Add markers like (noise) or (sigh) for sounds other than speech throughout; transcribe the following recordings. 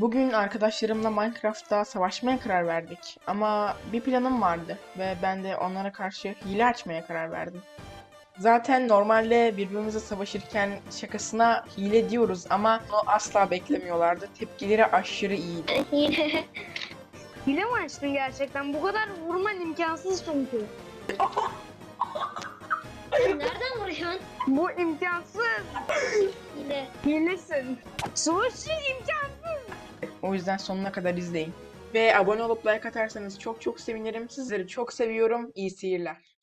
Bugün arkadaşlarımla Minecraft'ta savaşmaya karar verdik. Ama bir planım vardı ve ben de onlara karşı hile açmaya karar verdim. Zaten normalde birbirimizle savaşırken şakasına hile diyoruz ama bunu asla beklemiyorlardı. Tepkileri aşırı iyiydi. Hile. (laughs) Hile mi açtın gerçekten? Bu kadar vurman imkansız çünkü. Nereden vuruyorsun? Bu imkansız. Hile. Hilesin. Savaşçı imkansız. O yüzden sonuna kadar izleyin. Ve abone olup like atarsanız çok çok sevinirim. Sizleri çok seviyorum. İyi seyirler.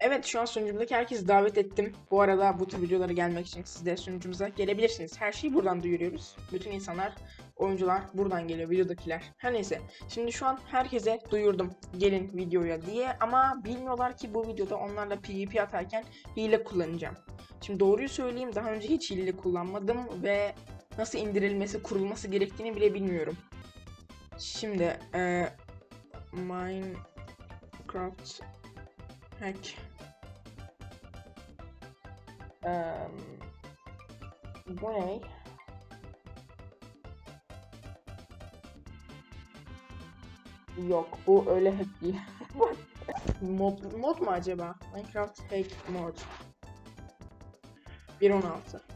Evet şu an sunucumdaki herkesi davet ettim. Bu arada bu tür videolara gelmek için siz de sunucumuza gelebilirsiniz. Her şeyi buradan duyuruyoruz. Bütün insanlar, oyuncular buradan geliyor, videodakiler. Her neyse. Şimdi şu an herkese duyurdum. Gelin videoya diye ama bilmiyorlar ki bu videoda onlarla PvP atarken hile kullanacağım. Şimdi doğruyu söyleyeyim daha önce hiç hile kullanmadım ve nasıl indirilmesi, kurulması gerektiğini bile bilmiyorum. Şimdi e, Minecraft hack Em, bu ne? Yok bu öyle hack değil. (laughs) mod, mod mu acaba? Minecraft hack mod 1.16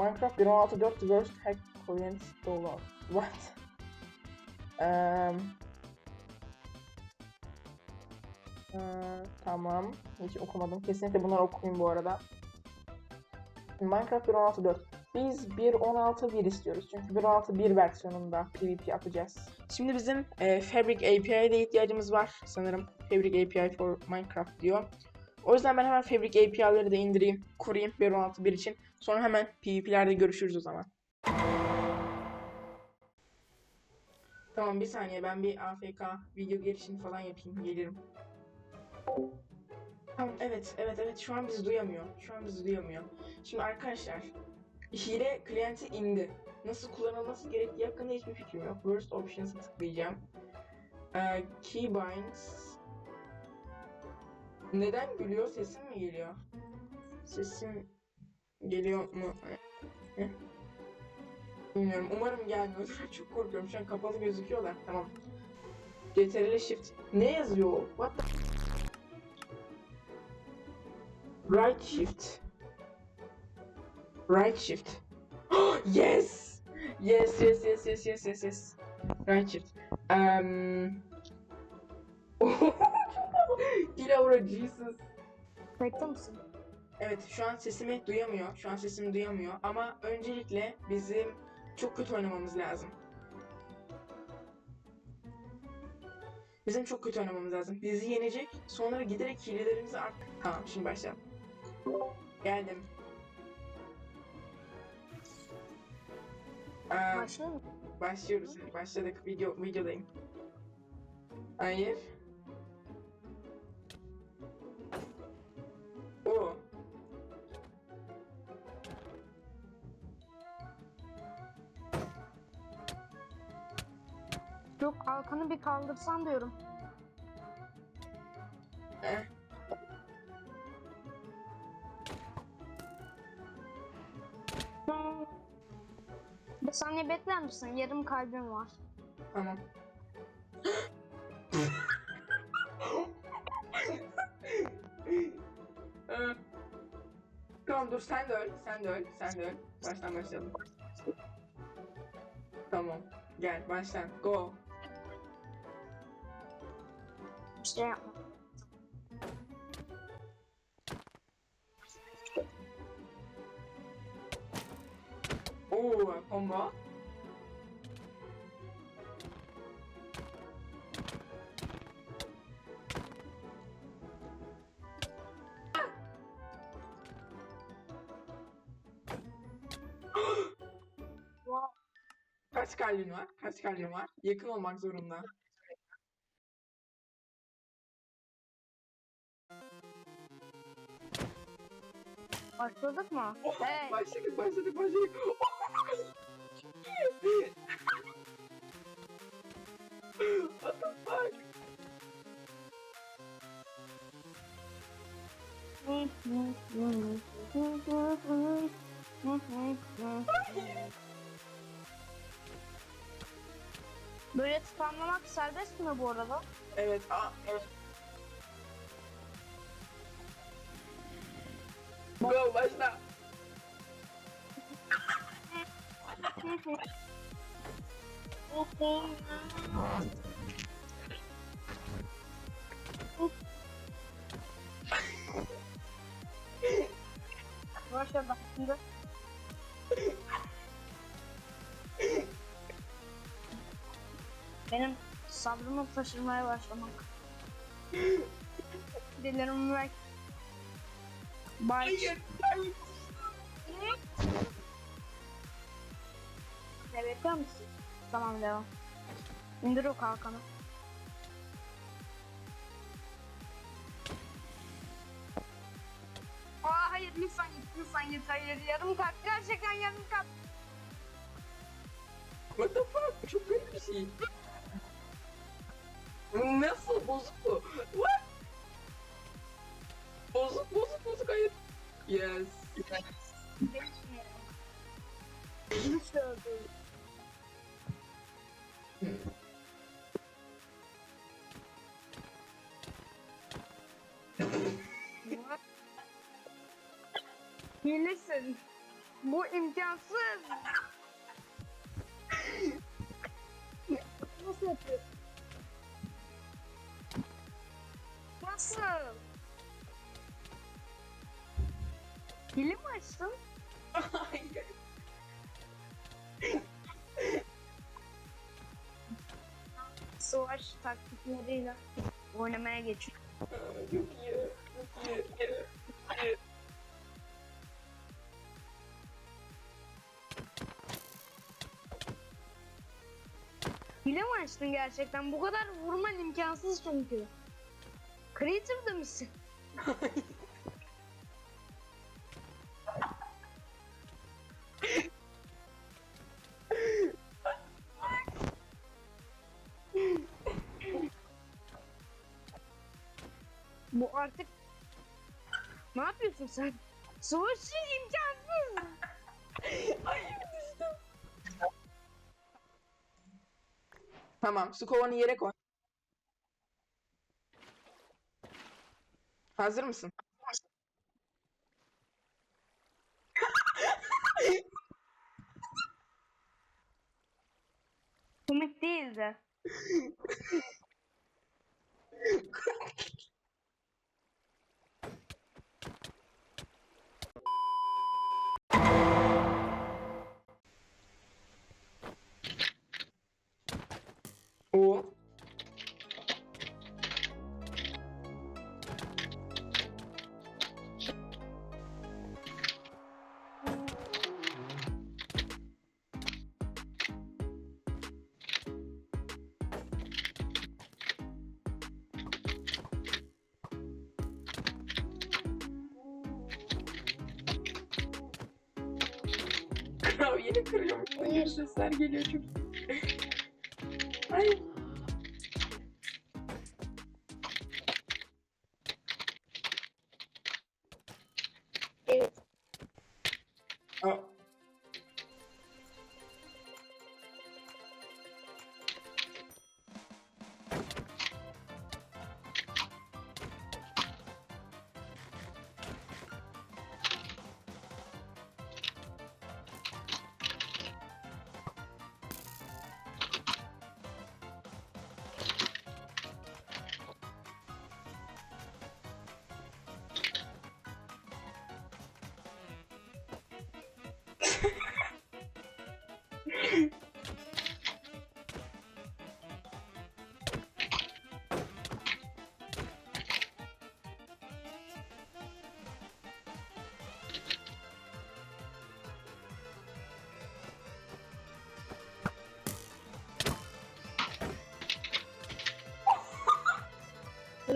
Minecraft 1.16.4 Worst Hack Coins Dollar. What? (laughs) Um, ee, tamam. Hiç okumadım. Kesinlikle bunları okuyayım bu arada. Minecraft 1.16.4. Biz 1.16.1 istiyoruz. Çünkü 1.16.1 versiyonunda PvP yapacağız. Şimdi bizim e, Fabric API'ye de ihtiyacımız var sanırım. Fabric API for Minecraft diyor. O yüzden ben hemen Fabric API'leri de indireyim, kurayım 1.16.1 için. Sonra hemen PvP'lerde görüşürüz o zaman. Tamam bir saniye ben bir AFK video girişini falan yapayım gelirim. Tamam evet evet evet şu an bizi duyamıyor. Şu an bizi duyamıyor. Şimdi arkadaşlar hile klienti indi. Nasıl kullanılması gerektiği hakkında hiçbir fikrim yok. Worst Options'a tıklayacağım. Ee, keybinds neden gülüyor? Sesim mi geliyor? Sesim geliyor mu? Bilmiyorum. Umarım gelmiyor. (laughs) Çok korkuyorum. Şu an kapalı gözüküyorlar. Tamam. CTRL Shift. Ne yazıyor? What the... Right Shift. Right Shift. (gasps) yes! Yes, yes, yes, yes, yes, yes, yes. Right Shift. Um... (laughs) Dilavra Jesus. Kayıtta mısın? Evet şu an sesimi duyamıyor. Şu an sesimi duyamıyor. Ama öncelikle bizim çok kötü oynamamız lazım. Bizim çok kötü oynamamız lazım. Bizi yenecek. Sonra giderek hilelerimizi art... Tamam şimdi başlayalım. Geldim. Başlıyor mu? başlıyoruz. Başladık. Video, videodayım. Hayır. O. Yok kalkanı bir kaldırsan diyorum. Eh. Bir saniye bekler misin? Yarım kalbim var. Tamam. Dur sen de öl, sen de öl, sen de öl. Baştan başlayalım. Tamam. Gel baştan. Go. Bir şey yapma. Oo, combo. Kalbin var? Kaç kalbin var? Yakın olmak zorunda. Başladık mı? Oh, Hey. Başladık, başladık, başladık. What the fuck? Hı Böyle spamlamak serbest mi bu arada? Evet. Aa, evet. Go başla. Başla bak şimdi. Benim sabrımı taşırmaya başlamak. Dilerimi ver. Bye. Ne bekliyor musun? Tamam devam. İndir o kalkanı. Aa hayır lütfen git lütfen git hayır yarım kalp gerçekten yarım kalp. What the fuck? Çok garip bir şey. Nasıl bozuk bu? What? Bozuk bozuk bozuk hayır. Yes. Hilesin. Bu imkansız. Nasıl yapıyorsun? Hile mi açtın? (laughs) Hayır. Savaş taktikleriyle oynamaya geçiyor. Çok iyi. Çok iyi. Çok iyi. Hile mi açtın gerçekten? Bu kadar vurman imkansız çünkü. Creative misin? (laughs) Ne yapıyorsun sen? Savaşın imkansız. (laughs) Hayır düştüm. Tamam, su kovanı yere koy. Hazır mısın? Komik değildi. (laughs) Kırıyorum. Hayır sesler geliyor çok. Hayır.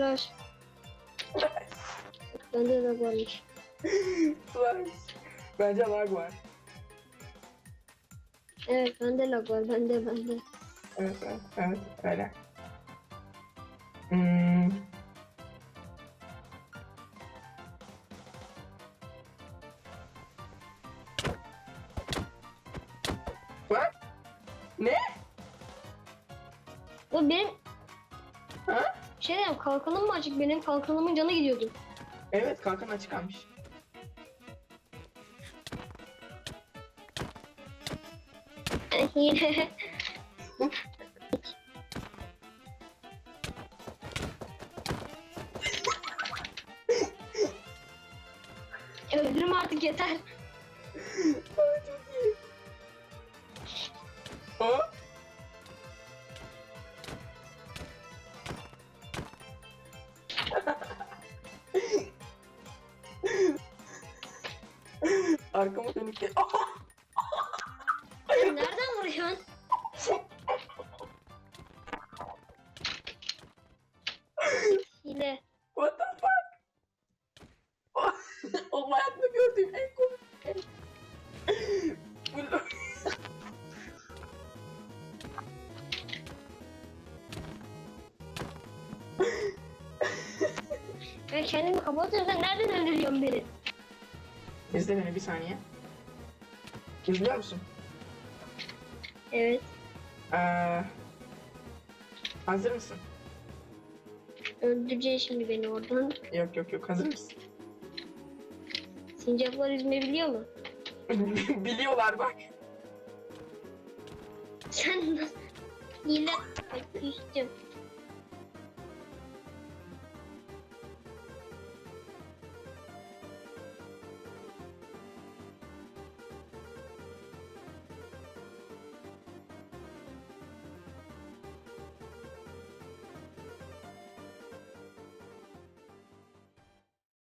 Flash. Bende de varmış. (laughs) Flash. Bence lag var. Evet bende lag var. Bende bende. Evet, evet, evet, öyle. Hmm. What? Ne? O benim Ha? Şey diyeyim kalkanım mı açık? Benim kalkanımın canı gidiyordu. Evet kalkan açık kalmış. (laughs) Öldürüm artık yeter. Ay çok iyi. O? Arkama dönük gel. Nereden vuruyorsun? Hile. What the fuck? Oğlum hayatımda gördüğüm en komik şey. Ben kendimi kapatıyorum. Sen nereden öldürüyorsun beni? İzle beni bir saniye. İzliyor musun? Evet. Ee, hazır mısın? Öldüreceksin şimdi beni oradan. Yok yok yok hazır mısın? Sincaplar yüzme biliyor mu? (laughs) Biliyorlar bak. Sen nasıl... Ay küstüm.